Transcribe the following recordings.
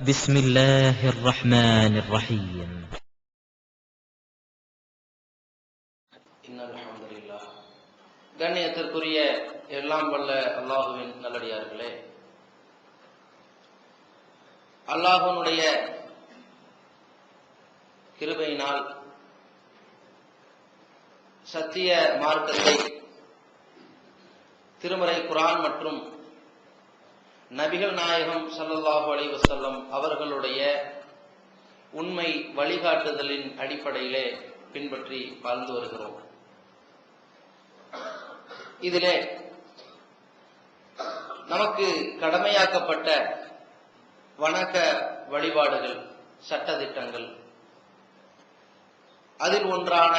بسم الله الرحمن الرحيم இன்ன அல்ஹம்துலில்லாஹ் கண்ணியத்திற்குரிய எல்லாம் வல்ல அல்லாஹுவின் நல்லடியார்களே அல்லாஹுனுடைய கிருபையினால் சத்திய மார்க்கத்தை திருமறை குரான் மற்றும் நபிகள் நாயகம் ஸல்லல்லாஹு அலைஹி அவர்களுடைய உண்மை வழிகாட்டுதலின் அடிப்படையிலே பின்பற்றி வாழ்ந்து வருகிறோம். இதிலே நமக்கு கடமையாக்கப்பட்ட வணக்க வழிபாடுகள் சட்டத்திட்டங்கள் அதில் ஒன்றான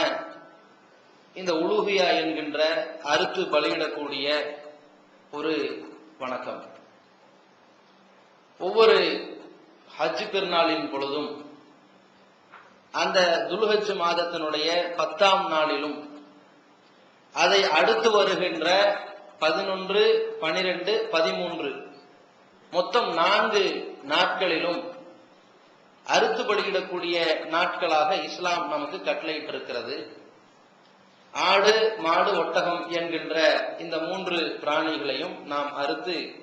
இந்த உலூகியா என்கின்ற அறுத்து பலியிடக்கூடிய ஒரு வணக்கம். ஒவ்வொரு ஹஜ் பெருநாளின் பொழுதும் அந்த துல்ஹஜ் மாதத்தினுடைய பத்தாம் நாளிலும் அதை அடுத்து வருகின்ற பதினொன்று பனிரெண்டு பதிமூன்று மொத்தம் நான்கு நாட்களிலும் அறுத்து நாட்களாக இஸ்லாம் நமக்கு கட்டளையிட்டிருக்கிறது. ஆடு மாடு ஒட்டகம் என்கின்ற இந்த மூன்று பிராணிகளையும் நாம் அறுத்து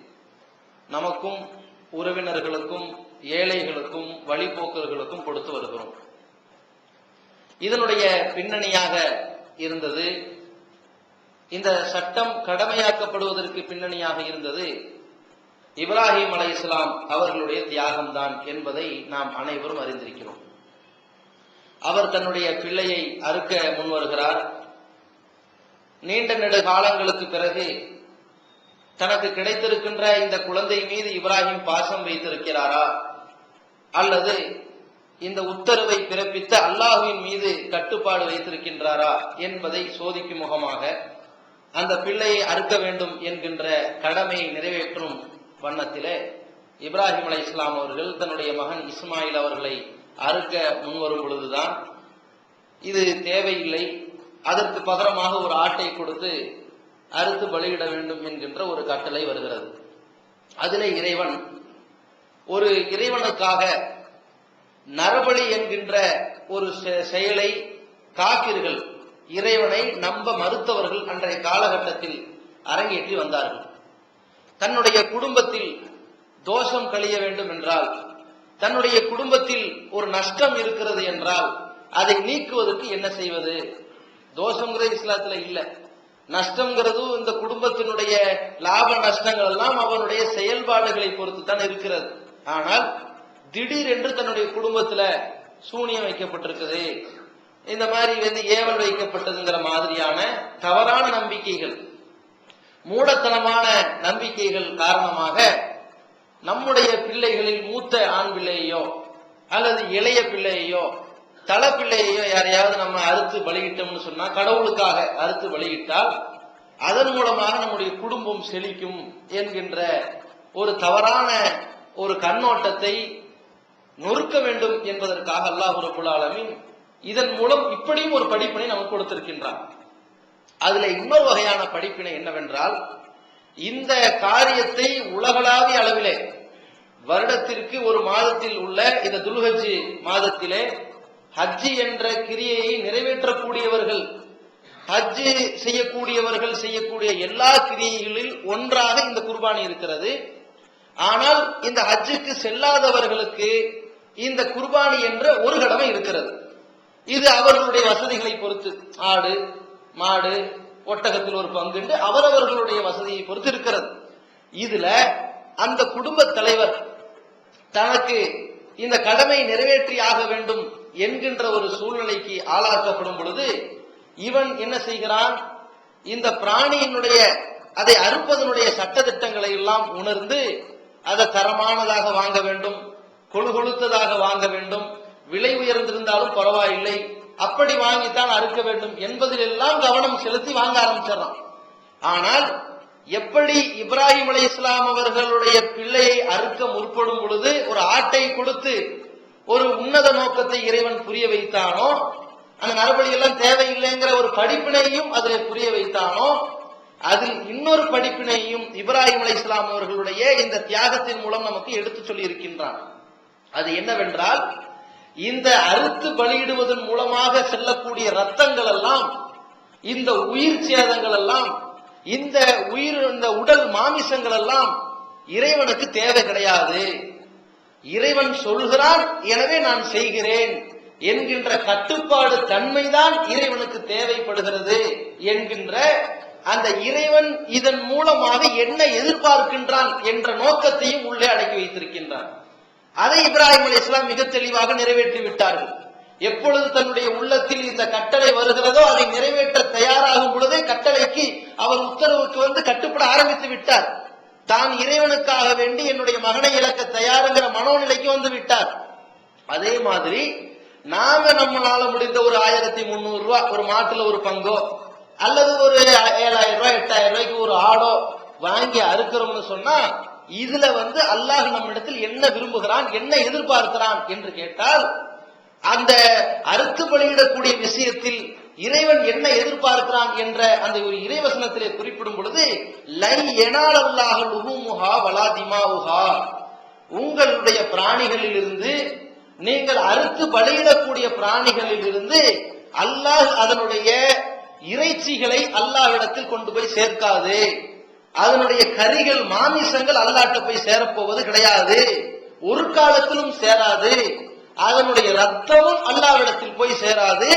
நமக்கும் உறவினர்களுக்கும் ஏழைகளுக்கும் வழிபோக்கர்களுக்கும் கொடுத்து வருகிறோம். இதனுடைய பின்னணியாக இருந்தது இந்த சட்டம் கடமையாக்கப்படுவதற்கு பின்னணியாக இருந்தது இப்ராஹிம் அலை இஸ்லாம் அவர்களுடைய தியாகம்தான் என்பதை நாம் அனைவரும் அறிந்திருக்கிறோம். அவர் தன்னுடைய பிள்ளையை அறுக்க முன்வருகிறார். நீண்ட நெடு காலங்களுக்கு பிறகு தனக்கு கிடைத்திருக்கின்ற இந்த குழந்தை மீது இப்ராஹிம் பாசம் வைத்திருக்கிறாரா? அல்லது இந்த உத்தரவை பிறப்பித்த அல்லாஹுவின் மீது கட்டுப்பாடு வைத்திருக்கின்றாரா என்பதை சோதிக்கும் முகமாக அந்த பிள்ளையை அறுக்க வேண்டும் என்கின்ற கடமையை நிறைவேற்றும் வண்ணத்திலே இப்ராஹிம் அலை இஸ்லாம் அவர்கள் தன்னுடைய மகன் இஸ்மாயில் அவர்களை அறுக்க முன்வரும் பொழுதுதான் இது தேவையில்லை. அதற்கு பகரமாக ஒரு ஆட்டை கொடுத்து அறுத்து பலியிட வேண்டும் என்கின்ற ஒரு கட்டளை வருகிறது. அதிலே இறைவன் ஒரு இறைவனுக்காக நரபலி என்கின்ற ஒரு செ- செயலை காப்பீர்கள் இறைவனை நம்ப மறுத்தவர்கள் அன்றைய காலகட்டத்தில் அரங்கேற்றி வந்தார்கள். தன்னுடைய குடும்பத்தில் தோஷம் கழிய வேண்டும் என்றால் தன்னுடைய குடும்பத்தில் ஒரு நஷ்டம் இருக்கிறது என்றால் அதை நீக்குவதற்கு என்ன செய்வது? தோஷங்கிறது இஸ்லாத்துல இல்லை. நஷ்டங்கிறதும் இந்த குடும்பத்தினுடைய லாப நஷ்டங்கள் எல்லாம் அவனுடைய செயல்பாடுகளை பொறுத்து தான் இருக்கிறது. ஆனால் திடீரென்று தன்னுடைய குடும்பத்துல சூனியம் வைக்கப்பட்டிருக்குது. இந்த மாதிரி வந்து ஏவல் வைக்கப்பட்டதுங்கிற மாதிரியான தவறான நம்பிக்கைகள் மூடத்தனமான நம்பிக்கைகள் காரணமாக நம்முடைய பிள்ளைகளில் மூத்த ஆண் பிள்ளையோ அல்லது இளைய பிள்ளையோ தலைப்பிள்ளையையும் யாரையாவது நம்ம அறுத்து பலியிட்டோம்னு சொன்னா கடவுளுக்காக அறுத்து பலியிட்டால் அதன் மூலமாக நம்முடைய குடும்பம் செழிக்கும் என்கின்ற ஒரு தவறான ஒரு கண்ணோட்டத்தை நொறுக்க வேண்டும் என்பதற்காக அல்லாஹ் ரபுல் ஆலமீன் இதன் மூலம் இப்படியும் ஒரு படிப்பினை நமக்கு கொடுத்திருக்கின்றார் அதுல இன்னொரு வகையான படிப்பினை என்னவென்றால் இந்த காரியத்தை உலகளாவிய அளவிலே வருடத்திற்கு ஒரு மாதத்தில் உள்ள இந்த துல்ஹஜ் மாதத்திலே ஹஜ்ஜி என்ற கிரியையை நிறைவேற்றக்கூடியவர்கள் ஹஜ்ஜு செய்யக்கூடியவர்கள் செய்யக்கூடிய எல்லா கிரியைகளில் ஒன்றாக இந்த குர்பானி இருக்கிறது. ஆனால் இந்த ஹஜ்ஜுக்கு செல்லாதவர்களுக்கு இந்த குர்பானி என்ற ஒரு கடமை இருக்கிறது. இது அவர்களுடைய வசதிகளை பொறுத்து ஆடு மாடு ஒட்டகத்தில் ஒரு பங்குண்டு அவரவர்களுடைய வசதியை பொறுத்து இருக்கிறது. இதுல அந்த குடும்ப தலைவர் தனக்கு இந்த கடமை நிறைவேற்றி ஆக வேண்டும் என்கின்ற ஒரு சூழ்நிலைக்கு ஆளாக்கப்படும் பொழுது இவன் என்ன செய்கிறான்? இந்த பிராணியினுடைய அதை அறுப்பதனுடைய சட்டதிட்டங்களை எல்லாம் உணர்ந்து அதை தரமானதாக வாங்க வேண்டும் கொழு கொழுத்ததாக வாங்க வேண்டும் விலை உயர்ந்திருந்தாலும் பரவாயில்லை அப்படி வாங்கித்தான் அறுக்க வேண்டும் என்பதில் எல்லாம் கவனம் செலுத்தி வாங்க ஆரம்பிச்சிடறான். ஆனால் எப்படி இப்ராஹிம் அலி இஸ்லாம் அவர்களுடைய பிள்ளையை அறுக்க முற்படும் பொழுது ஒரு ஆட்டை கொடுத்து ஒரு உன்னத நோக்கத்தை இறைவன் புரிய வைத்தானோ அந்த நரபலி எல்லாம் தேவையில்லைங்கிற ஒரு படிப்பினையும் அதில் புரிய வைத்தானோ அதில் இன்னொரு படிப்பினையும் இப்ராஹிம் அலை இஸ்லாம் அவர்களுடைய இந்த தியாகத்தின் மூலம் நமக்கு எடுத்து சொல்லி இருக்கின்றான் அது என்னவென்றால் இந்த அறுத்து பலியிடுவதன் மூலமாக செல்லக்கூடிய ரத்தங்கள் எல்லாம் இந்த உயிர் சேதங்கள் எல்லாம் இந்த உயிர் இந்த உடல் மாமிசங்கள் எல்லாம் இறைவனுக்கு தேவை கிடையாது. இறைவன் சொல்கிறான் எனவே நான் செய்கிறேன் என்கின்ற கட்டுப்பாடு தன்மைதான் இறைவனுக்கு தேவைப்படுகிறது என்கின்ற அந்த இறைவன் இதன் மூலமாக என்ன எதிர்பார்க்கின்றான் என்ற நோக்கத்தையும் உள்ளே அடக்கி வைத்திருக்கின்றான். அதை இப்ராஹிம் அலி இஸ்லாம் மிக தெளிவாக நிறைவேற்றி விட்டார்கள். எப்பொழுது தன்னுடைய உள்ளத்தில் இந்த கட்டளை வருகிறதோ அதை நிறைவேற்ற தயாராகும் பொழுதே கட்டளைக்கு அவர் உத்தரவுக்கு வந்து கட்டுப்பட ஆரம்பித்து விட்டார். தான் இறைவனுக்காக வேண்டி என்னுடைய மகனை இழக்க தயாருங்கிற மனோநிலைக்கு வந்து விட்டார். அதே மாதிரி நாங்க நம்மளால முடிந்த ஒரு ஆயிரத்தி முந்நூறு ரூபா ஒரு மாட்டுல ஒரு பங்கோ அல்லது ஒரு ஏழாயிரம் ரூபாய் எட்டாயிரம் ரூபாய்க்கு ஒரு ஆடோ வாங்கி அறுக்கிறோம்னு சொன்னா இதுல வந்து அல்லாஹ் நம்மிடத்தில் என்ன விரும்புகிறான் என்ன எதிர்பார்க்கிறான் என்று கேட்டால் அந்த அறுத்து பலியிடக்கூடிய விஷயத்தில் இறைவன் என்ன எதிர்பார்க்கிறான் என்ற அந்த ஒரு இறைவசனத்திலே குறிப்பிடும் பொழுது லை எனால் அல்லாஹ் லுஹுமுஹா வலா உங்களுடைய பிராணிகளிலிருந்து நீங்கள் அறுத்து பலியிடக்கூடிய பிராணிகளிலிருந்து அல்லாஹ் அதனுடைய இறைச்சிகளை அல்லாஹ்விடத்தில் கொண்டு போய் சேர்க்காது. அதனுடைய கறிகள் மாமிசங்கள் அல்லாட்ட போய் சேரப்போவது கிடையாது. ஒரு காலத்திலும் சேராது. அதனுடைய ரத்தமும் அல்லாவிடத்தில் போய் சேராது.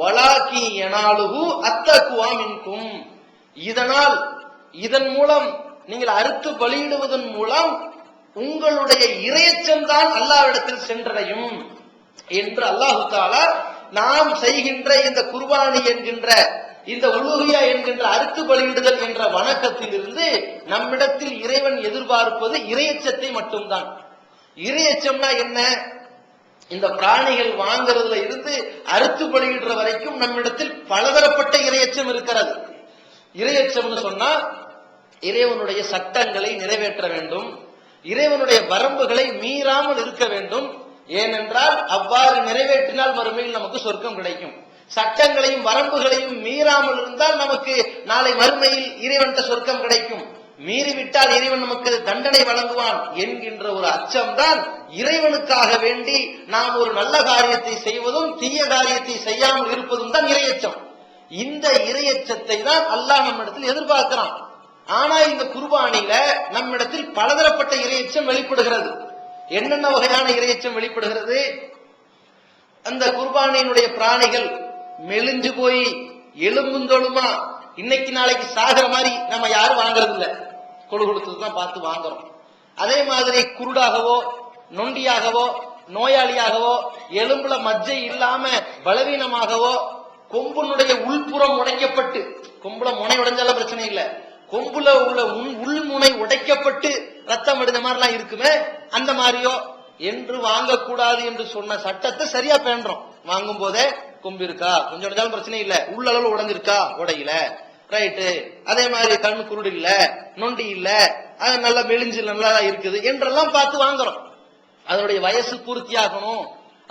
வலாக்கி எனாலுகு அத்தக்குவா மின்கும். இதனால் இதன் மூலம் நீங்கள் அறுத்து பலியிடுவதன் மூலம் உங்களுடைய இறையச்சம் தான் அல்லாவிடத்தில் சென்றடையும். என்று அல்லாஹு தாலா நாம் செய்கின்ற இந்த குர்பானி என்கின்ற இந்த உலுகியா என்கின்ற அறுத்து பலியிடுதல் என்ற வணக்கத்திலிருந்து நம்மிடத்தில் இறைவன் எதிர்பார்ப்பது இறையச்சத்தை மட்டும்தான். இறையச்சம்னா என்ன? இந்த பிராணிகள் வாங்குறதுல இருந்து அறுத்து பலியிடுற வரைக்கும் நம்மிடத்தில் பலதரப்பட்ட இரையச்சம் இருக்கிறது. இரையச்சம்னு சொன்னா இறைவனுடைய சட்டங்களை நிறைவேற்ற வேண்டும். இறைவனுடைய வரம்புகளை மீறாமல் இருக்க வேண்டும். ஏனென்றால் அவ்வாறு நிறைவேற்றினால் மறுமையில் நமக்கு சொர்க்கம் கிடைக்கும். சட்டங்களையும் வரம்புகளையும் மீறாமல் இருந்தால் நமக்கு நாளை மறுமையில் இறைவன்கிட்ட சொர்க்கம் கிடைக்கும். மீறிவிட்டால் இறைவன் நமக்கு தண்டனை வழங்குவான் என்கின்ற ஒரு அச்சம்தான் இறைவனுக்காக வேண்டி நாம் ஒரு நல்ல காரியத்தை செய்வதும் தீய காரியத்தை செய்யாமல் இருப்பதும் தான் இரையச்சம் இந்த இரையச்சத்தை தான் அல்லாஹ் நம்மிடத்தில் எதிர்பார்க்கிறான். ஆனா இந்த குர்பானில நம்மிடத்தில் பலதரப்பட்ட இரையச்சம் வெளிப்படுகிறது. என்னென்ன வகையான இரையச்சம் வெளிப்படுகிறது? அந்த குர்பானியினுடைய பிராணிகள் மெலிஞ்சு போய் எலும்புந்தொழுமா இன்னைக்கு நாளைக்கு சாகிற மாதிரி நம்ம யாரும் வாங்குறது இல்லை கொழு கொடுத்தது தான் பார்த்து வாங்குறோம். அதே மாதிரி குருடாகவோ நொண்டியாகவோ நோயாளியாகவோ எலும்புல மஜ்ஜை இல்லாம பலவீனமாகவோ கொம்புனுடைய உள்புறம் உடைக்கப்பட்டு கொம்புல முனை உடைஞ்சாலும் பிரச்சனை இல்லை. கொம்புல உள்ள உள் உள்முனை உடைக்கப்பட்டு ரத்தம் விடுந்த மாதிரிலாம் இருக்குமே அந்த மாதிரியோ என்று வாங்கக்கூடாது என்று சொன்ன சட்டத்தை சரியா பேண்டுறோம் வாங்கும் போதே கொம்பு இருக்கா? கொஞ்சம் உடைஞ்சாலும் பிரச்சனை இல்லை. உள்ள அளவு உடைஞ்சிருக்கா? உடையில. ரைட்டு அதே மாதிரி கண் குருடு இல்ல நொண்டி இல்ல அது நல்லா மெலிஞ்சு நல்லா இருக்குது என்றெல்லாம் பார்த்து வாங்குறோம். அதனுடைய வயசு பூர்த்தியாகணும்.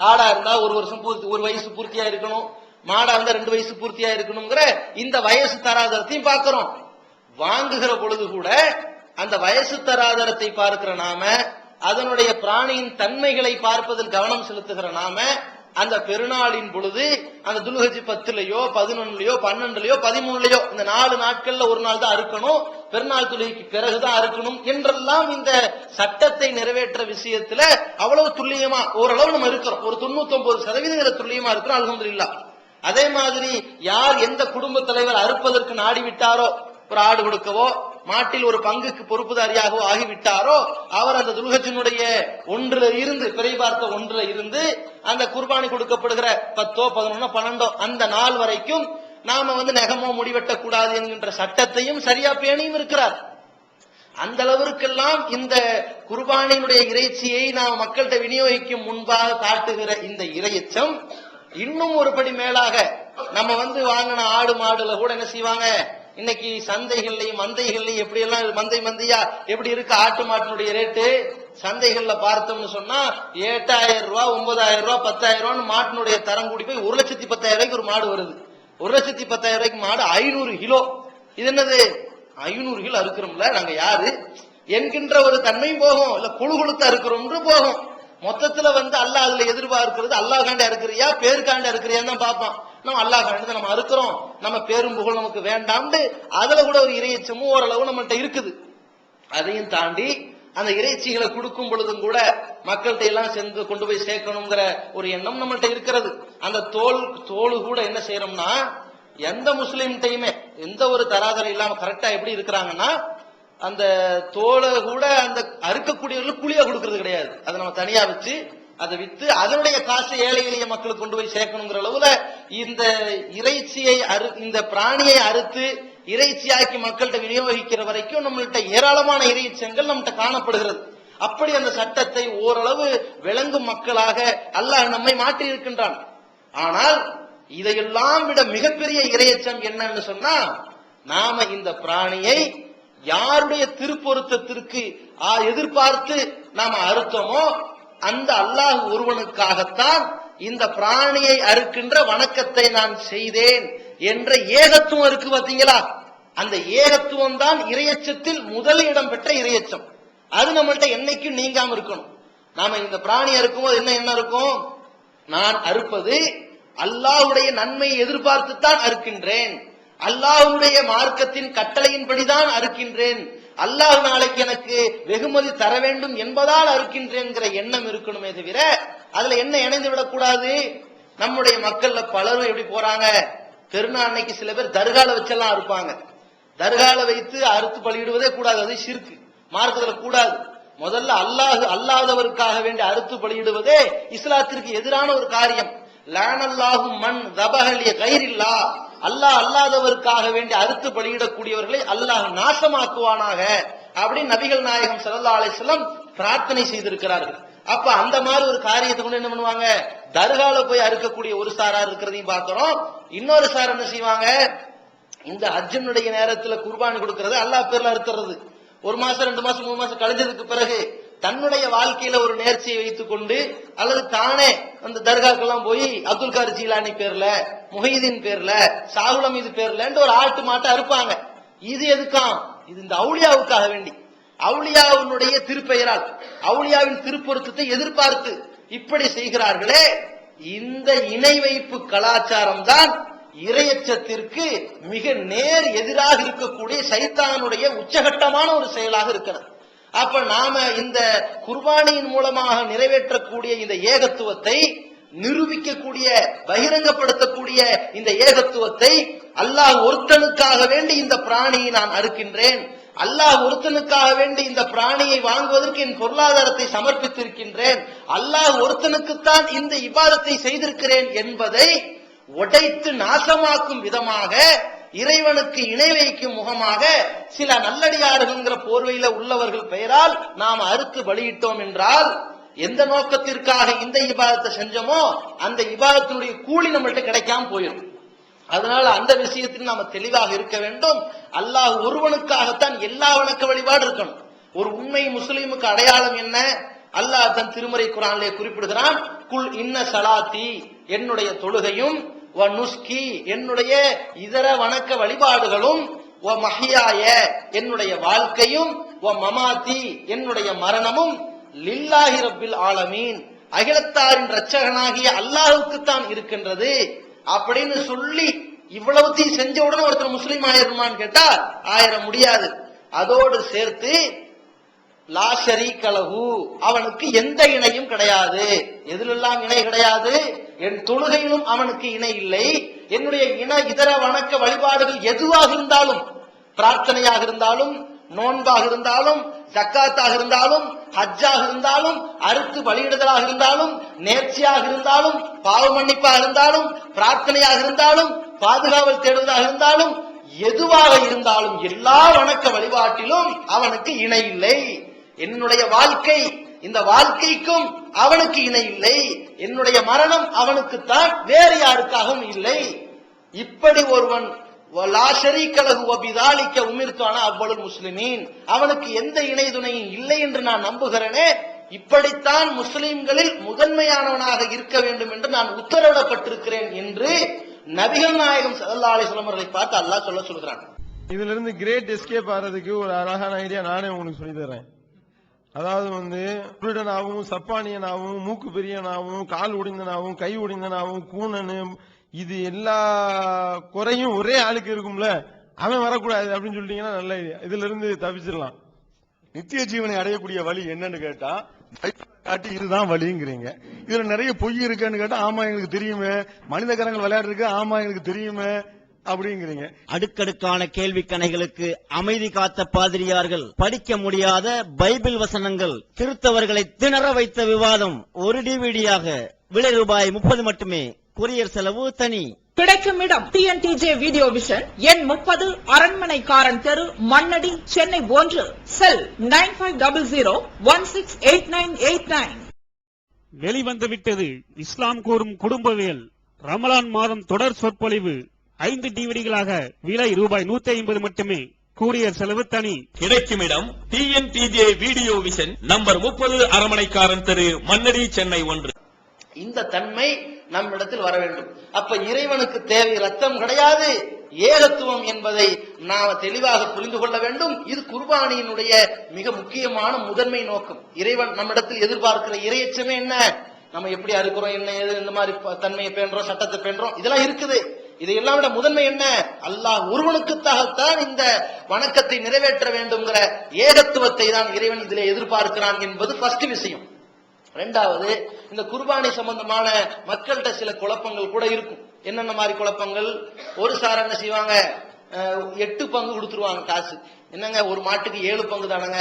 ஆடா இருந்தா ஒரு வருஷம் பூர்த்தி ஒரு வயசு பூர்த்தியா இருக்கணும். மாடா இருந்தா ரெண்டு வயசு பூர்த்தியா இருக்கணுங்கிற இந்த வயசு தராதரத்தையும் பார்க்கிறோம். வாங்குகிற பொழுது கூட அந்த வயசு தராதரத்தை பார்க்கிற நாம அதனுடைய பிராணியின் தன்மைகளை பார்ப்பதில் கவனம் செலுத்துகிற நாம அந்த பெருநாளின் பொழுது அந்த துல்ஹஜி பத்துலயோ பதினொன்னுலயோ பன்னெண்டுலயோ பதிமூணுலயோ இந்த நாலு நாட்கள்ல ஒரு நாள் தான் அறுக்கணும் பெருநாள் துளிக்கு பிறகுதான் அறுக்கணும் என்றெல்லாம் இந்த சட்டத்தை நிறைவேற்ற விஷயத்துல அவ்வளவு துல்லியமா ஓரளவு நம்ம இருக்கிறோம். ஒரு தொண்ணூத்தி ஒன்பது சதவீதம் துல்லியமா இருக்கிறோம் அல்ஹம்துலில்லாஹ் அதே மாதிரி யார் எந்த குடும்ப தலைவர் அறுப்பதற்கு நாடி விட்டாரோ ஒரு ஆடு கொடுக்கவோ மாட்டில் ஒரு பங்குக்கு பொறுப்புதாரியாகவோ ஆகிவிட்டாரோ அவர் அந்த துருகத்தினுடைய ஒன்றுல இருந்து பிறை பார்த்த ஒன்றுல இருந்து அந்த குர்பானி கொடுக்கப்படுகிற பத்தோ பதினொன்னோ பன்னெண்டோ அந்த நாள் வரைக்கும் நாம வந்து நெகமோ முடிவெட்டக் கூடாது என்கின்ற சட்டத்தையும் சரியா பேணியும் இருக்கிறார். அந்த அளவிற்கெல்லாம் இந்த குர்பானியினுடைய இறைச்சியை நாம் மக்கள்கிட்ட விநியோகிக்கும் முன்பாக காட்டுகிற இந்த இறையச்சம் இன்னும் ஒரு படி மேலாக நம்ம வந்து வாங்கின ஆடு மாடுல கூட என்ன செய்வாங்க? இன்னைக்கு சந்தைகள்லையும் மந்தைகள்லையும் எப்படி எல்லாம் மந்தை மந்தையா எப்படி இருக்கு? ஆட்டு மாட்டினுடைய ரேட்டு சந்தைகள்ல பார்த்தோம்னு சொன்னா எட்டாயிரம் ரூபாய் ஒன்பதாயிரம் ரூபாய் பத்தாயிரம் ரூபான்னு மாட்டினுடைய தரம் கூடி போய் ஒரு லட்சத்தி பத்தாயிரம் ரூபாய்க்கு ஒரு மாடு வருது. ஒரு லட்சத்தி பத்தாயிரம் ரூபாய்க்கு மாடு ஐநூறு கிலோ. இது என்னது? ஐநூறு கிலோ அறுக்கிறோம்ல. நாங்க யாரு? என்கின்ற ஒரு தன்மையும் போகும். இல்ல குழு கொடுத்து அறுக்கிறோம்னு போகும். மொத்தத்துல வந்து அல்லாஹ் அதுல எதிர்பார்க்கிறது அல்லாஹ் காண்டா இருக்கிறியா பேருக்காண்ட இருக்கிறியான்னு தான் பார்ப்பான். நம்ம அல்லாஹ் இடத்துல நம்ம அறுக்கிறோம். நம்ம பேரும் புகழ் நமக்கு வேண்டாம்னு அதுல கூட ஒரு இறையச்சமும் ஓரளவு நம்மள்கிட்ட இருக்குது. அதையும் தாண்டி அந்த இறைச்சிகளை கொடுக்கும் பொழுதும் கூட மக்கள்கிட்ட எல்லாம் சென்று கொண்டு போய் சேர்க்கணுங்கிற ஒரு எண்ணம் நம்மள்கிட்ட இருக்கிறது. அந்த தோல் தோல் கூட என்ன செய்யறோம்னா எந்த முஸ்லீம்கிட்டையுமே எந்த ஒரு தராதரம் இல்லாம கரெக்டா எப்படி இருக்கிறாங்கன்னா அந்த தோலை கூட அந்த அறுக்கக்கூடியவர்களுக்கு குழியா கொடுக்கறது கிடையாது. அதை நம்ம தனியா வச்சு அதை வித்து அதனுடைய காசு ஏழை எளிய மக்களுக்கு கொண்டு போய் சேர்க்கணுங்கிற அளவுல இந்த இறைச்சியை அறு இந்த பிராணியை அறுத்து இறைச்சியாக்கி மக்கள்கிட்ட விநியோகிக்கிற வரைக்கும் நம்மள்ட்ட ஏராளமான இறைச்சங்கள் நம்மகிட்ட காணப்படுகிறது. அப்படி அந்த சட்டத்தை ஓரளவு விளங்கும் மக்களாக அல்லாஹ் நம்மை மாற்றி இருக்கின்றான். ஆனால் இதையெல்லாம் விட மிகப்பெரிய இறையச்சம் என்னன்னு சொன்னா நாம இந்த பிராணியை யாருடைய திருப்பொருத்தத்திற்கு ஆ, எதிர்பார்த்து நாம அறுத்தோமோ அந்த அல்லாஹ் ஒருவனுக்காகத்தான் இந்த பிராணியை அறுக்கின்ற வணக்கத்தை நான் செய்தேன் என்ற ஏகத்துவம் இருக்கு பார்த்தீங்களா? அந்த ஏகத்துவம் தான் இரையச்சத்தில் முதல் இடம் பெற்ற இரையச்சம். அது நம்மள்ட்ட என்னைக்கும் நீங்காம இருக்கணும். நாம இந்த பிராணி அறுக்கும்போது என்ன என்ன இருக்கும்? நான் அறுப்பது அல்லாஹ்வுடைய நன்மையை எதிர்பார்த்துத்தான் அறுக்கின்றேன். அல்லாஹ்வுடைய மார்க்கத்தின் கட்டளையின்படிதான் அறுக்கின்றேன். அல்லாஹ் நாளைக்கு எனக்கு வெகுமதி தர வேண்டும் என்பதால் அறுக்கின்றேங்கிற எண்ணம் இருக்கணுமே தவிர அதுல என்ன இணைந்து விடக்கூடாது? நம்முடைய மக்கள்ல பலரும் எப்படி போறாங்க? பெருநாள் அன்னைக்கு சில பேர் தர்கால வச்செல்லாம் அறுப்பாங்க. தர்கால வைத்து அறுத்து பலியிடுவதே கூடாது அது ஷிர்கு மார்க்கத்துல கூடாது. முதல்ல அல்லாஹ் அல்லாதவருக்காக வேண்டி அறுத்து பலியிடுவதே இஸ்லாத்திற்கு எதிரான ஒரு காரியம். லானல்லாஹும் மண் தபஹலிய கயிறில்லா அல்லாஹ் அல்லாதவருக்காக வேண்டி அறுத்து பலியிடக்கூடியவர்களை அல்லாஹ் நாசமாக்குவானாக அப்படின்னு நபிகள் நாயகம் சல்லா அலைஹி பிரார்த்தனை செய்திருக்கிறார்கள். அப்ப அந்த மாதிரி ஒரு காரியத்தை கொண்டு என்ன பண்ணுவாங்க? தர்கால போய் அறுக்கக்கூடிய ஒரு சாரா இருக்கிறதையும் பார்க்கிறோம். இன்னொரு சார் என்ன செய்வாங்க? இந்த அர்ஜுனுடைய நேரத்துல குர்பானி கொடுக்கறது அல்லாஹ் பேர்ல அறுத்துறது. ஒரு மாசம் ரெண்டு மாசம் மூணு மாசம் கழிஞ்சதுக்கு பிறகு தன்னுடைய வாழ்க்கையில ஒரு நேர்ச்சியை வைத்துக் கொண்டு அல்லது தானே அந்த தர்காக்கெல்லாம் போய் அப்துல் கார் ஜீலானி பேர்ல முஹீதீன் பேர்ல சாகுலம் இது பேர்ல ஒரு ஆட்டு மாட்டை அறுப்பாங்க. இது எதுக்காம்? இது இந்த அவுளியாவுக்காக வேண்டி. அவுளியாவினுடைய திருப்பெயரால் அவுளியாவின் திருப்பொருத்தத்தை எதிர்பார்த்து இப்படி செய்கிறார்களே இந்த இணை வைப்பு கலாச்சாரம் தான் இரையச்சத்திற்கு மிக நேர் எதிராக இருக்கக்கூடிய சைத்தானுடைய உச்சகட்டமான ஒரு செயலாக இருக்கிறது. அப்ப நாம இந்த குர்பானியின் மூலமாக நிறைவேற்றக்கூடிய இந்த ஏகத்துவத்தை நிரூபிக்கக்கூடிய பகிரங்கப்படுத்தக்கூடிய இந்த ஏகத்துவத்தை அல்லாஹ் ஒருத்தனுக்காக வேண்டி இந்த பிராணியை நான் அறுக்கின்றேன். அல்லாஹ் ஒருத்தனுக்காக வேண்டி இந்த பிராணியை வாங்குவதற்கு என் பொருளாதாரத்தை சமர்ப்பித்திருக்கின்றேன். அல்லாஹ் ஒருத்தனுக்குத்தான் இந்த இபாதத்தை செய்திருக்கிறேன் என்பதை உடைத்து நாசமாக்கும் விதமாக இறைவனுக்கு இணை வைக்கும் முகமாக சில நல்லடியார்கள்ங்கிற போர்வையில உள்ளவர்கள் பெயரால் நாம் அறுத்து பலியிட்டோம் என்றால் எந்த நோக்கத்திற்காக இந்த இபாதத்தை செஞ்சோமோ அந்த இபாதத்தினுடைய கூலி நம்மள்கிட்ட கிடைக்காம போயிடும் அதனால அந்த விஷயத்தில் நாம தெளிவாக இருக்க வேண்டும். அல்லாஹ் ஒருவனுக்காகத்தான் எல்லா வணக்க வழிபாடு இருக்கணும். ஒரு உண்மை முஸ்லீமுக்கு அடையாளம் என்ன? அல்லாஹ் தன் திருமறை குரானிலே குறிப்பிடுகிறான் குல் இன்ன சலாத்தி என்னுடைய தொழுகையும் வ நுஸ்கி என்னுடைய இதர வணக்க வழிபாடுகளும் ஓ மஹியாய என்னுடைய வாழ்க்கையும் ஓ மமாத்தி என்னுடைய மரணமும் லில்லாஹி ரப்பில் ஆலமீன். அகிலத்தாரின் ரட்சகனாகிய அல்லாஹுக்குத்தான் இருக்கின்றது. அப்படின்னு சொல்லி இவ்வளவுத்தையும் செஞ்ச உடனே ஒருத்தர் முஸ்லீம் ஆயிருமான்னு கேட்டா ஆயிர முடியாது. அதோடு சேர்த்து லா ஷரீகலஹு அவனுக்கு எந்த இணையும் கிடையாது. எதிலெல்லாம் இணை கிடையாது? என் தொழுகையிலும் அவனுக்கு இணை இல்லை. என்னுடைய இன இதர வணக்க வழிபாடுகள் எதுவாக இருந்தாலும் பிரார்த்தனையாக இருந்தாலும் நோன்பாக இருந்தாலும் ஜக்காத்தாக இருந்தாலும் ஹஜ்ஜாக இருந்தாலும் அறுத்து வழியிடுதலாக இருந்தாலும் நேர்ச்சியாக இருந்தாலும் பாவ மன்னிப்பாக இருந்தாலும் பிரார்த்தனையாக இருந்தாலும் பாதுகாவல் தேடுவதாக இருந்தாலும் எதுவாக இருந்தாலும் எல்லா வணக்க வழிபாட்டிலும் அவனுக்கு இணை இல்லை. என்னுடைய வாழ்க்கை இந்த வாழ்க்கைக்கும் அவனுக்கு இணை இல்லை. என்னுடைய மரணம் அவனுக்குத்தான் வேறு யாருக்காகவும் இல்லை. இப்படி ஒருவன் லா அவ்வளவு முஸ்லிமீன்? அவனுக்கு எந்த இணை துணையும் இல்லை என்று நான் நம்புகிறேனே. இப்படித்தான் முஸ்லிம்களில் முதன்மையானவனாக இருக்க வேண்டும் என்று நான் உத்தரவிடப்பட்டிருக்கிறேன் என்று நபிகள் நாயகம் ஸல்லல்லாஹு அலைஹி அவர்களை பார்த்து அல்லாஹ் சொல்ல சொல்கிறான். இதுல இருந்து கிரேட் எஸ்கேப் ஆறதுக்கு ஒரு அழகான ஐடியா நானே உங்களுக்கு சொல்லி தர்றேன். அதாவது வந்து குருடனாகவும் சப்பானியனாகவும் மூக்கு பெரியனாகவும் கால் உடைந்தனாகவும் கை உடைந்தனாகவும் கூணனு இது எல்லா குறையும் ஒரே ஆளுக்கு இருக்கும்ல. அவன் வரக்கூடாது அப்படின்னு சொல்லிட்டீங்கன்னா நல்ல இதுல இருந்து தப்பிச்சிடலாம் நித்திய ஜீவனை அடையக்கூடிய வழி என்னன்னு கேட்டா காட்டி இதுதான் வழிங்கிறீங்க. இதுல நிறைய பொய் இருக்குன்னு கேட்டா ஆமா எங்களுக்கு தெரியுமே. மனித கரங்கள் விளையாடுறதுக்கு ஆமா எங்களுக்கு தெரியுமே. அப்படிங்கிறீங்க. அடுக்கடுக்கான கேள்வி கணைகளுக்கு அமைதி காத்த பாதிரியார்கள் படிக்க முடியாத பைபிள் வசனங்கள் கிறிஸ்தவர்களை திணற வைத்த விவாதம் ஒரு டிவிடியாக விலை ரூபாய் முப்பது மட்டுமே கொரியர் செலவு தனி. கிடைக்கும் இடம் டிஎன்டிஜே வீடியோ விஷன் எண் முப்பது அரண்மனைக்காரன் தெரு மண்ணடி சென்னை ஒன்று cell nine five double zero one six eight nine eight nine. வெளிவந்து விட்டது இஸ்லாம் கூறும் குடும்பவியல் ரமலான் மாதம் தொடர் சொற்பொழிவு. ஐந்து டிவிடிகளாக விலை ரூபாய் நூத்தி ஐம்பது மட்டுமே கூரியர் செலவு தனி. கிடைக்கும் இடம் டிஎன்டிஜே வீடியோ விஷன் நம்பர் முப்பது அரமனைக்காரன் தெரு மண்ணடி சென்னை ஒன்று. இந்த தன்மை நம்மிடத்தில் வர வேண்டும். அப்ப இறைவனுக்கு தேவை ரத்தம் கிடையாது ஏகத்துவம் என்பதை நாம் தெளிவாக புரிந்து கொள்ள வேண்டும். இது குர்பானியினுடைய மிக முக்கியமான முதன்மை நோக்கம். இறைவன் நம்மிடத்தில் எதிர்பார்க்கிற இறையச்சமே என்ன? நம்ம எப்படி அறுக்கிறோம் என்ன ஏது இந்த மாதிரி தன்மையை பேணுறோம் சட்டத்தை பேணுறோம் இதெல்லாம் இருக்குது. இதையெல்லாம் விட முதன்மை என்ன? அல்லாஹ் ஒருவனுக்குத்தாகத்தான் இந்த வணக்கத்தை நிறைவேற்ற வேண்டும்ங்கிற ஏகத்துவத்தை தான் இறைவன் இதில் எதிர்பார்க்கிறான் என்பது ஃபர்ஸ்ட் விஷயம். ரெண்டாவது இந்த குர்பானி சம்பந்தமான மக்கள்கிட்ட சில குழப்பங்கள் கூட இருக்கும். என்னென்ன மாதிரி குழப்பங்கள்? ஒரு சார் என்ன செய்வாங்க? எட்டு பங்கு கொடுத்துருவாங்க காசு. என்னங்க ஒரு மாட்டுக்கு ஏழு பங்கு தானங்க?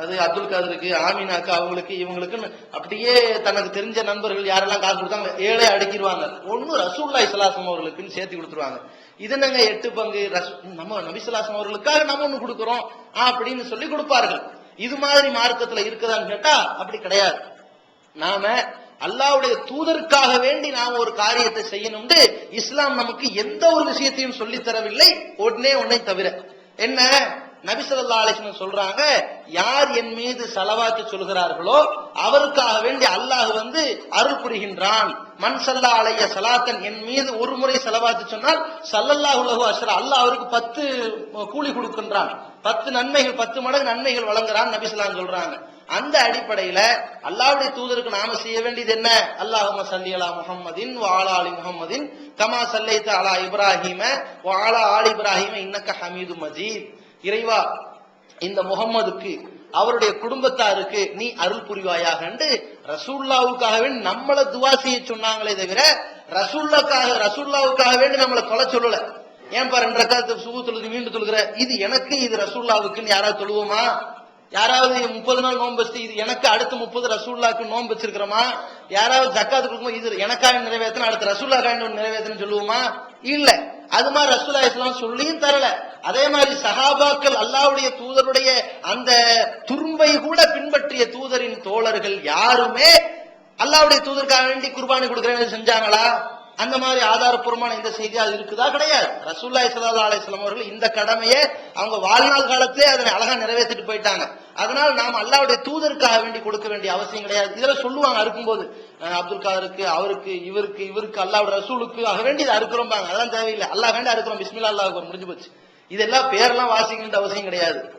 அது அப்துல் காதருக்கு ஆமீனாக்கு அவங்களுக்கு இவங்களுக்குன்னு அப்படியே தனக்கு தெரிஞ்ச நண்பர்கள் யாரெல்லாம் காசு கொடுத்தாங்க ஏழை அடுக்கிடுவாங்க ஒன்னும் ரசூல்லா இஸ்லாசம் அவர்களுக்குன்னு சேர்த்து கொடுத்துருவாங்க. இது என்னங்க எட்டு பங்கு? ரஸ் நம்ம நபிசுல்லாசம் அவர்களுக்காக நம்ம ஒன்று கொடுக்குறோம் அப்படின்னு சொல்லி கொடுப்பார்கள். இது மாதிரி மார்க்கத்துல இருக்குதான்னு கேட்டா அப்படி கிடையாது. நாம அல்லாவுடைய தூதருக்காக வேண்டி நாம ஒரு காரியத்தை செய்யணும்னு இஸ்லாம் நமக்கு எந்த ஒரு விஷயத்தையும் சொல்லித் தரவில்லை. ஒன்னே ஒன்னை தவிர. என்ன? நபிசல்லா ஸல்லல்லாஹு சொல்றாங்க யார் என் மீது செலவாக்கி சொல்கிறார்களோ அவருக்காக வேண்டி அல்லாஹ் வந்து அருள் புரிகின்றான். மண் சல்லா அலைய சலாத்தன் என் மீது ஒரு முறை செலவாத்து சொன்னால் சல்லல்லா லஹு அஷ்ரா அல்லாஹ் அவருக்கு பத்து கூலி கொடுக்கின்றான். பத்து நன்மைகள் பத்து மடங்கு நன்மைகள் வழங்குறான் நபிஸ்லாம் சொல்றாங்க. அந்த அடிப்படையில அல்லாவுடைய தூதருக்கு நாம செய்ய வேண்டியது என்ன? அல்லாஹும சல்லி அலா முஹம்மதின் வாலா அலி முகமதின் கமா சல்லைத்த அலா இப்ராஹிம வாலா ஆலி இப்ராஹிம இன்னக்க ஹமீது மஜீத். இறைவா இந்த முகம்மதுக்கு அவருடைய குடும்பத்தாருக்கு நீ அருள் புரிவாயாக ரசூல்லாவுக்காக வேண்டி நம்மள துவா செய்ய சொன்னாங்களே தவிர ரசூல்லாக்காக ரசூல்லாவுக்காக வேண்டி நம்மளை கொலை சொல்லல. ஏன் பாரு ரெண்டு ரக்காத்து சுகு தொழுது மீண்டும் தொழுகிற இது எனக்கு இது ரசூல்லாவுக்குன்னு யாராவது தொழுவோமா யாராவது முப்பது நாள் நோன்பு வச்சு இது எனக்கு அடுத்த முப்பது ரசூல்லாக்கு நோன்பு வச்சிருக்கிறோமா? யாராவது ஜக்காத்து கொடுக்கும்போது இது எனக்காக நிறைவேற்றணும் அடுத்த ரசூல்லாக்காக நிறைவேற்றணும் சொல்லுவோமா? இல்ல. அது மாதிரி ரசூலா இஸ்லாம் சொல்லியும் தரல. அதே மாதிரி சஹாபாக்கள் அல்லாவுடைய தூதருடைய அந்த துரும்பை கூட பின்பற்றிய தூதரின் தோழர்கள் யாருமே அல்லாஹ்வுடைய தூதருக்காக வேண்டி குர்பானி கொடுக்கிறேன்னு செஞ்சாங்களா? அந்த மாதிரி ஆதாரப்பூர்வமான இந்த செய்தி அது இருக்குதா? கிடையாது. ரசூல்லா ஸல்லல்லாஹு அலைஹி அவர்கள் இந்த கடமையை அவங்க வாழ்நாள் காலத்திலே அதனை அழகா நிறைவேற்றிட்டு போயிட்டாங்க. அதனால நாம் அல்லாவுடைய தூதருக்காக வேண்டி கொடுக்க வேண்டிய அவசியம் கிடையாது. இதெல்லாம் சொல்லுவாங்க அறுக்கும்போது. அப்துல் காதருக்கு அவருக்கு இவருக்கு இவருக்கு அல்லாஹ்வுடைய ரசூலுக்கு ஆக வேண்டி இதை அறுக்கிறோம்பாங்க. அதெல்லாம் தேவையில்லை. அல்லாஹ் வேண்டி அறுக்கிறோம். பிஸ்மில்லா அல்லாவுக்கு முடிஞ்சு போச்சு. இதெல்லாம் பேரெல்லாம் வாசிக்கின்ற அவசியம் கிடையாது.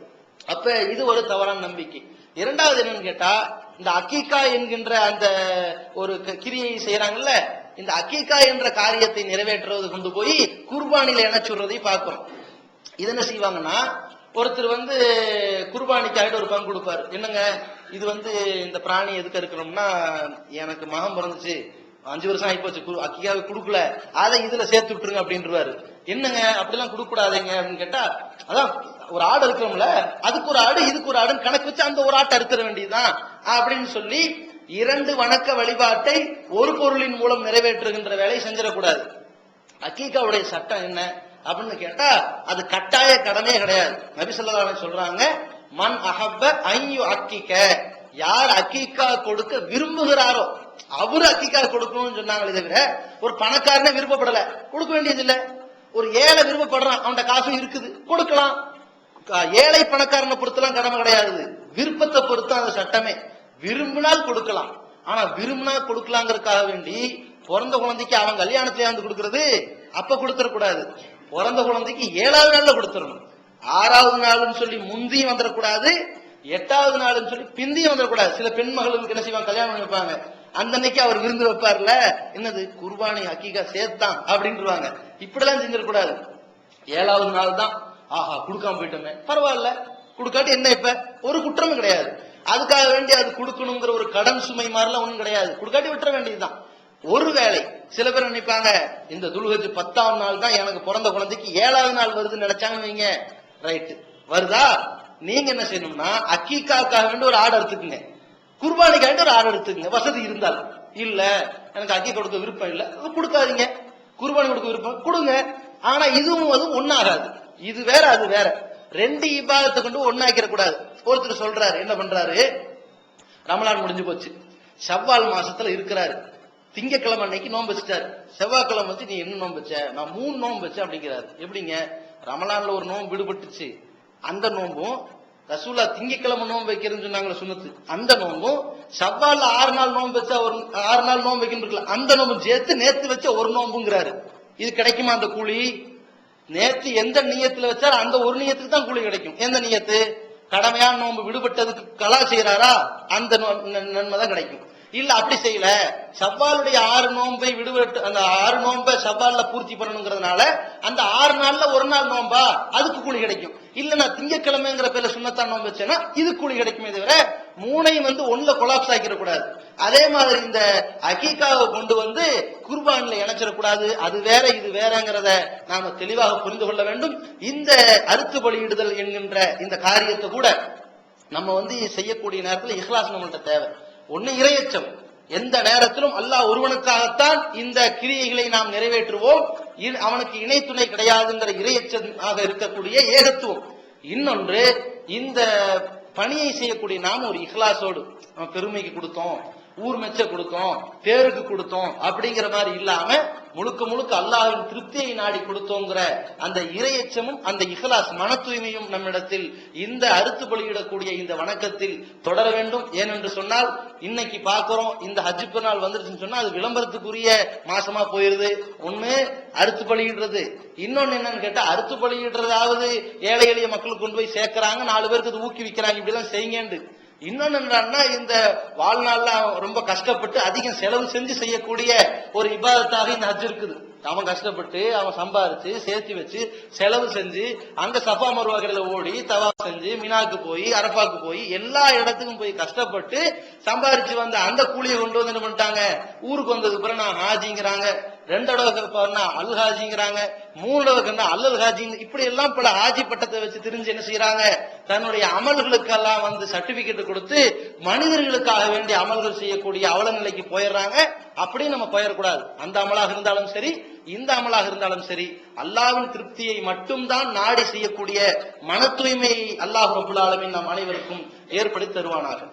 அப்ப இது ஒரு தவறான நம்பிக்கை. இரண்டாவது என்னன்னு கேட்டா இந்த அக்கிகா என்கின்ற அந்த ஒரு க- கிரியை செய்யறாங்கல்ல இந்த அக்கீக்கா என்ற காரியத்தை நிறைவேற்றுவது கொண்டு போய் குர்பானில இணைச்சுடுறதை பார்க்கிறோம் இது என்ன செய்வாங்கன்னா ஒருத்தர் வந்து குர்பானிக்காக ஒரு பங்கு கொடுப்பாரு. என்னங்க? இது வந்து இந்த பிராணி எதுக்கு இருக்கணும்னா எனக்கு மகம் பிறந்துச்சு. அஞ்சு வருஷம் ஆகி குரு- அக்கியாவை கொடுக்கல. அதை இதுல சேர்த்து விட்டுருங்க அப்படின்றவாரு. என்னங்க? அப்படிலாம் கொடுக்க கூடாதுங்க அப்படின்னு கேட்டா அதான் ஒரு ஆடு இருக்கிறோம்ல அதுக்கு ஒரு ஆடு இதுக்கு ஒரு ஆடுன்னு கணக்கு வச்சு அந்த ஒரு ஆட்டை அறுத்துற வேண்டியதுதான் அப்படின்னு சொல்லி இரண்டு வணக்க வழிபாட்டை ஒரு பொருளின் மூலம் நிறைவேற்றுகின்ற வேலையை செஞ்சிடக்கூடாது. அக்கீகாவுடைய சட்டம் என்ன அப்படின்னு கேட்டா அது கட்டாய கடமே கிடையாது. நபி சொல்றாங்க மன் அகப்ப ஐயு அக்கிக்க யார் அக்கீக்கா கொடுக்க விரும்புகிறாரோ அவரு அக்கீக்கா கொடுக்கணும்னு சொன்னாங்களே தவிர ஒரு பணக்காரனே விருப்பப்படல. கொடுக்க வேண்டியது இல்ல ஒரு ஏழை விருப்பப்படுறான் அவன்கிட்ட காசும் இருக்குது கொடுக்கலாம். ஏழை பணக்காரனை பொறுத்தெல்லாம் கடமை கிடையாது விருப்பத்தை பொறுத்து அந்த சட்டமே விரும்பினால் கொடுக்கலாம். ஆனா விரும்பினா கொடுக்கலாங்கிறதுக்காக வேண்டி பிறந்த குழந்தைக்கு அவன் கல்யாணத்துல வந்து கொடுக்கறது? அப்ப கொடுத்துடக்கூடாது பிறந்த குழந்தைக்கு ஏழாவது நாள்ல கொடுத்துடணும் ஆறாவது நாள்னு சொல்லி முந்தியும் வந்துடக்கூடாது எட்டாவது நாள்னு சொல்லி பிந்தியும் வந்துடக்கூடாது சில பெண் மகளுக்கு என்ன செய்வாங்க? கல்யாணம் பண்ணி வைப்பாங்க. அந்த அன்னைக்கு அவர் விருந்து வைப்பார்ல. என்னது? குர்பானி ஹக்கீகா சேர்த்தான் அப்படின்ட்டுருவாங்க இப்படிலாம் செஞ்சிடக்கூடாது. ஏழாவது நாள் தான் ஆஹா கொடுக்காம போயிட்டோமே. பரவாயில்ல. கொடுக்காட்டி என்ன இப்ப? ஒரு குற்றமும் கிடையாது. அதுக்காக வேண்டி அது கொடுக்கணுங்கிற ஒரு கடன் சுமை மாதிரிலாம் ஒன்றும் கிடையாது. கொடுக்காட்டி விட்டுற வேண்டியதுதான். ஒரு வேளை சில பேர் நினைப்பாங்க இந்த துல்கஜ் பத்தாம் நாள் தான் எனக்கு பிறந்த குழந்தைக்கு ஏழாவது நாள் வருதுன்னு நினைச்சாங்கன்னு வைங்க. ரைட்டு வருதா? நீங்க என்ன செய்யணும்னா அக்கீக்காக்காக வேண்டி ஒரு ஆர்டர் எடுத்துக்குங்க குர்பானிக்காக ஒரு ஆர்டர் எடுத்துக்குங்க வசதி இருந்தால். இல்ல எனக்கு அக்கி கொடுக்க விருப்பம் இல்லை அது கொடுக்காதீங்க. குர்பானி கொடுக்க விருப்பம் கொடுங்க. ஆனா இதுவும் அதுவும் ஒன்னாகாது இது வேற அது வேற. ரெண்டு இபாதத்தை கொண்டு ஒன்னாக்கிற கூடாது ஒருத்தர் சொல்றாரு என்ன பண்றாரு? ரமலான் முடிஞ்சு போச்சு. செவ்வால் மாசத்துல இருக்கிறாரு. திங்கக்கிழமை அன்னைக்கு நோன்பு வச்சுட்டாரு. செவ்வாய்க்கிழமை வச்சு நீ என்ன நோன்பு வச்ச? நான் மூணு நோன்பு வச்சேன் அப்படிங்கிறாரு. எப்படிங்க? ரமலான்ல ஒரு நோன்பு விடுபட்டுச்சு. அந்த நோன்பும் ரசூலா திங்கக்கிழமை நோன்பு வைக்கிறேன்னு சொன்னாங்களே சுனத்து அந்த நோன்பும் செவ்வால ஆறு நாள் நோன்பு வச்சா ஒரு ஆறு நாள் நோன்பு வைக்கணும் அந்த நோன்பு சேர்த்து நேத்து வச்ச ஒரு நோன்புங்கிறாரு. இது கிடைக்குமா அந்த கூலி? நேத்து எந்த நீயத்துல வச்சாரோ அந்த ஒரு நீயத்துக்கு தான் கூலி கிடைக்கும். எந்த நியத்து? கடமையான நோன்பு விடுபட்டதுக்கு கலா செய்யறாரா அந்த நன்மை தான் கிடைக்கும். இல்ல அப்படி செய்யல. சவ்வாலுடைய ஆறு நோன்பை விடுபட்டு அந்த ஆறு நோன்பை சவ்வால்ல பூர்த்தி பண்ணணுங்கிறதுனால அந்த ஆறு நாள்ல ஒரு நாள் நோன்பா அதுக்கு கூலி கிடைக்கும். இல்ல நான் திங்கக்கிழமைங்கிற பேர்ல சுண்ணத்தான் நோன்பு வச்சேன்னா இது கூலி கிடைக்குமே தவிர மூணையும் வந்து ஒண்ணுல கொலாப்ஸ் ஆக்கிட கூடாது அதே மாதிரி இந்த அகீகாவை கொண்டு வந்து குர்பான்ல இணைச்சிடக்கூடாது. அது வேற இது வேறங்கிறத நாம தெளிவாக புரிந்து கொள்ள வேண்டும். இந்த அறுத்து பலியிடுதல் என்கின்ற இந்த காரியத்தை கூட நம்ம வந்து செய்யக்கூடிய நேரத்தில் இஹ்லாஸ் நம்மள்கிட்ட தேவை. ஒன்னு இரையச்சம். எந்த நேரத்திலும் அல்லாஹ் ஒருவனுக்காகத்தான் இந்த கிரியைகளை நாம் நிறைவேற்றுவோம். இ- அவனுக்கு இணை துணை கிடையாதுங்கிற இரையச்சமாக இருக்கக்கூடிய ஏகத்துவம். இன்னொன்று இந்த பணியை செய்யக்கூடிய நாம ஒரு இஹ்லாசோடு நம்ம பெருமைக்கு கொடுத்தோம். ஊர் மெச்ச கொடுத்தோம் பேருக்கு கொடுத்தோம் அப்படிங்கிற மாதிரி இல்லாம முழுக்க முழுக்க அல்லாஹ்வின் திருப்தியை நாடி கொடுத்தோங்கிற அந்த இரையச்சமும் அந்த இஹலாஸ் மன தூய்மையும் நம்மிடத்தில் இந்த அறுத்து பலியிடக்கூடிய இந்த வணக்கத்தில் தொடர வேண்டும். ஏனென்று சொன்னால் இன்னைக்கு பாக்குறோம் இந்த ஹஜ் பெருநாள் வந்துருச்சுன்னு சொன்னா அது விளம்பரத்துக்குரிய மாசமா போயிருது. ஒண்ணு அறுத்து பலியிடுறது. இன்னொன்னு என்னன்னு கேட்டா அறுத்து பலியிடுறதாவது ஏழை எளிய மக்களுக்கு கொண்டு போய் சேர்க்கிறாங்க நாலு பேருக்கு அது ஊக்குவிக்கிறாங்க இப்படிலாம் செய்யுங்கன்னு இன்னொன்னு என்னன்னா இந்த வாழ்நாள்ல அவன் ரொம்ப கஷ்டப்பட்டு அதிகம் செலவு செஞ்சு செய்யக்கூடிய ஒரு இபாதத்தாக இந்த ஹஜ் இருக்குது. அவன் கஷ்டப்பட்டு அவன் சம்பாரிச்சு சேர்த்து வச்சு செலவு செஞ்சு அங்க சஃபா மருவா ஓடி தவா செஞ்சு மினாக்கு போய் அரப்பாக்கு போய் எல்லா இடத்துக்கும் போய் கஷ்டப்பட்டு சம்பாரிச்சு வந்த அந்த கூலியை கொண்டு வந்து என்ன பண்ணிட்டாங்க? ஊருக்கு வந்ததுக்கு பிறகு நான் ஹாஜிங்கிறாங்க. ரெண்டு தடவை பாருன்னா அல் ஹாஜிங்கிறாங்க. மூணு தடவை அல்லல் ஹாஜி. இப்படி எல்லாம் பல ஹாஜி பட்டத்தை வச்சு தெரிஞ்சு என்ன செய்யறாங்க? தன்னுடைய அமல்களுக்கெல்லாம் வந்து சர்டிபிகேட் கொடுத்து மனிதர்களுக்காக வேண்டிய அமல்கள் செய்யக்கூடிய அவல நிலைக்கு போயிடுறாங்க. அப்படி நம்ம போயிடக்கூடாது. அந்த அமலாக இருந்தாலும் சரி இந்த அமலாக இருந்தாலும் சரி அல்லாவின் திருப்தியை மட்டும்தான் நாடி செய்யக்கூடிய மன தூய்மையை அல்லாஹ் ரபுல் நம் அனைவருக்கும் ஏற்படுத்தி தருவானார்கள்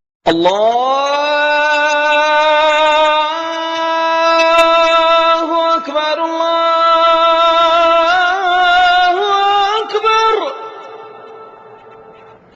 الله